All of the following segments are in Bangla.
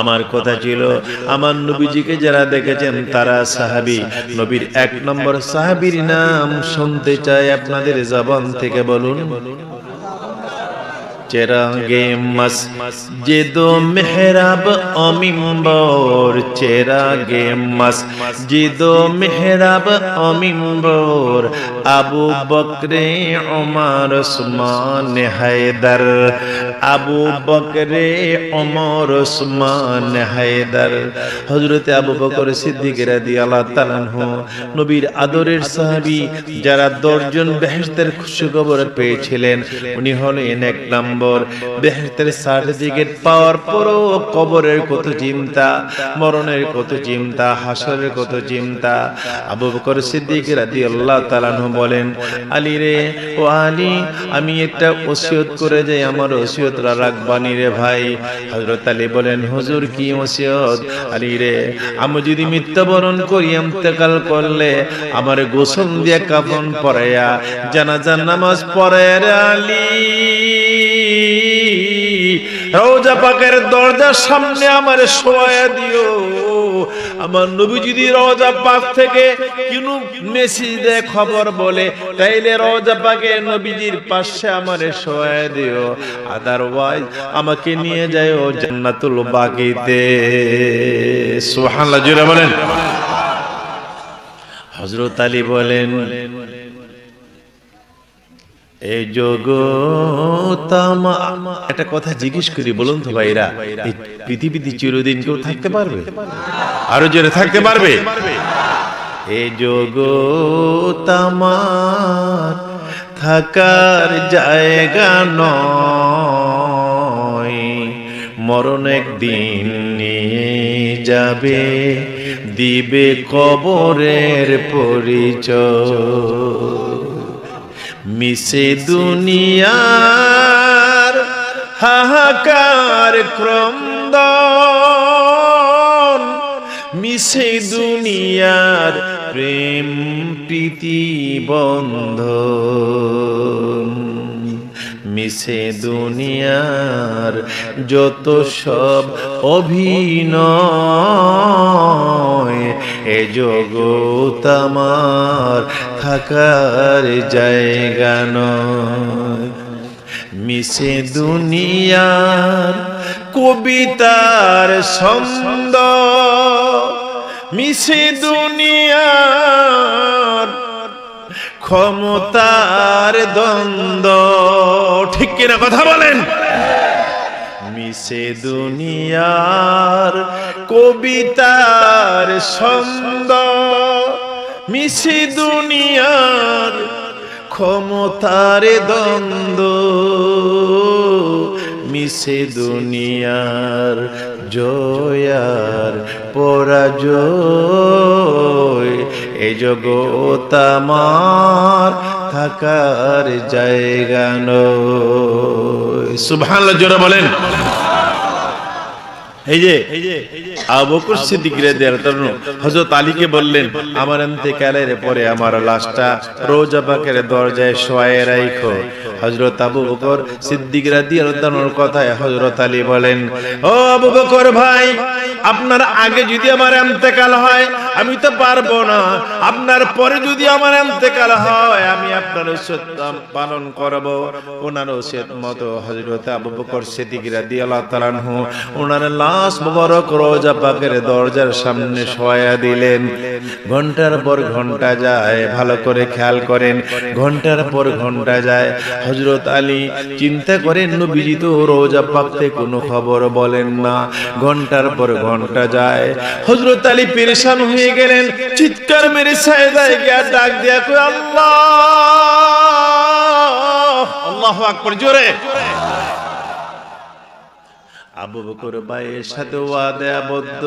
আমার কথা ছিল, আমার নবীজিকে যারা দেখেছেন তারা সাহাবি। নবীর এক নম্বর সাহাবির নাম শুনতে চাই আপনাদের জবান থেকে বলুন। চেরাগে মসজিদ মেহরাব অমিম্বর চেরাগে মসজিদ মেহরাব অমিম্বর আবু বকরে ওমর উসমান হায়দার আবু বকরে ওমর উসমান হায়দার হযরতে আবু বকর সিদ্দিক রাদিয়াল্লাহু তাআলা নবীর আদরের সাহাবী যারা দশজন বেহেশতের খুশখবর পেয়েছিলেন, উনি হলেন এক নম্বর বেহেশতের সার্টিফিকেট পাওয়ার পরও কবরের কত চিন্তা, মরণের কত চিন্তা, হাসরের কত চিন্তা। আবু বকর সিদ্দিক রাদিয়াল্লাহু তাআলা আনহু বলেন, আলী রে, ও আলী, আমি একটা ওসিয়ত করে যাই, আমার ওসিয়তরা রাখবানি রে ভাই। হযরত আলী বলেন, হুজুর, কি ওসিয়ত? আলী রে, আমি যদি মৃত্যুবরণ করি, ইন্তেকাল করলে আমার গোসল দিয়ে কাফন পরাইয়া, জানাজার নামাজ পড়ায় রে আলী। রোজা পাকের দরজার সামনে আমার শোয়া দিও। আমার নবী যদি রোজা পাক থেকে কিনু মেসেজ খবর বলে, তাইলে রোজা পাকে নবীজির পাশে আমারে শোয়া দিও। আদারওয়াইজ আমাকে নিয়ে যায় ও জান্নাতুল বাকিতে। সুবহানাল্লাহ জুড়ে বলেন। হযরত আলী বলেন এই জগতামা একটা কথা জিজ্ঞেস করি বলুন তো ভাইরা পৃথিবীতে চিরদিন কেউ থাকতে পারবে? আরও জোরে থাকতে পারবে? এই জগতামার থাকার জায়গা নয়। মরণ একদিন নিয়ে যাবে, দিবে কবরের পরিচয়। মিশে দুনিয়ার হাহাকার ক্রন্দন, মিশে দুনিয়ার প্রেম প্রীতি বন্ধ মিশে দুনিয়ার যত সব অভিনয়, এ জগৎ আমার থাকার জায়গা নয়। মিশে দুনিয়ার কবিতার ছন্দ। মিশে দুনিয়ার ক্ষমতার দ্বন্দ্ব। ঠিক কিনা কথা বলেন? মিশে দুনিয়ার কবিতার ছন্দ। মিশে দুনিয়ার ক্ষমতার দ্বন্দ্ব। মিশে দুনিয়ার জয়ার পরাজয়। এ জগৎ আমার থাকার জায়গা নয়। সুবহানাল্লাহ, জোরে বলেন। এই যে, আবু বকর সিদ্দিক রাদিয়াল্লাহু হযরত আলীকে বললেন, আমার অন্তকালের পরে আমার লাশটা রোজা পাকের দরজায় শোয়ায় রাখো হযরত আবু বকর সিদ্দিক রাদিয়াল্লাহু কথায় হযরত আলী বলেন, ও আবু বকর ভাই আপনার আগে যদি আমার ইন্তেকাল হয়, আমি তো পারব না। আপনার পরে যদি আমার ইন্তেকাল হয়, আমি আপনার পালন করব। ওনার ওসিয়ত মতো হযরত আবু বকর সিদ্দিক ওনার লাশ মুবারক রোজা পাকের দরজার সামনে শোয়া দিলেন। ঘণ্টার পর ঘণ্টা যায়, ভালো করে খেয়াল করেন। ঘণ্টার পর ঘণ্টা যায়, হযরত আলী চিন্তা করেন, নবীজি তো রোজা পাকতে কোনো খবর বলেন না। ঘণ্টার পর ঘণ্টা যায়। হজরত আলী পেরেশান হয়ে গেলেন, চিৎকার মেরে সায়দায় গিয়া ডাক দিয়া কই আল্লাহ! আল্লাহু আকবার, জোরে। আবু বকর ভাইয়ের সাথে ওয়াদে আবদ্ধ।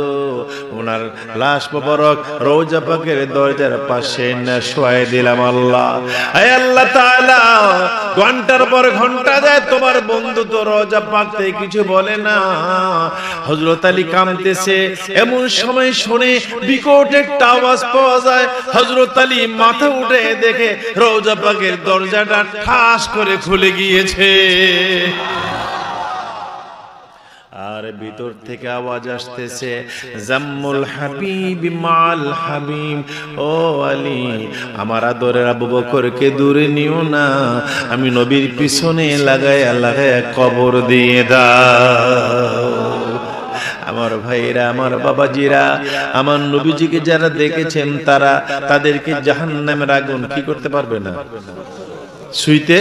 ওনার লাশ মোবারক রোজা পাকের দরজার পাশে না দিলাম আল্লাহ। আল্লাহ তাআলা, ঘণ্টার পর ঘণ্টা যায়, তোমার বন্ধু তো রোজা পাকতে কিছু বলে না। হযরত আলী কামতেছে এমন সময় শুনে বিকট একটা আওয়াজ পাওয়া যায়। হযরত আলী মাথা উঠে দেখে রোজা পাকের দরজাটা ঠাস করে খুলে গিয়েছে। ভিতর থেকে আওয়াজ আসতেছে, জাম্মুল হাবিব, মাল হাবিব, ও আলী, আমার আদরের আবু বকরকে দূরে নিও না, আমি নবীর পিছনে লাগায়া লাগায়া কবর দিয়ে দাও। আমার ভাইরা আমার বাবাজিরা, আমার নবীজিকে যারা দেখেছেন, তারা তাদেরকে জাহান্নামের আগুন কি করতে পারবে না? শুইতে?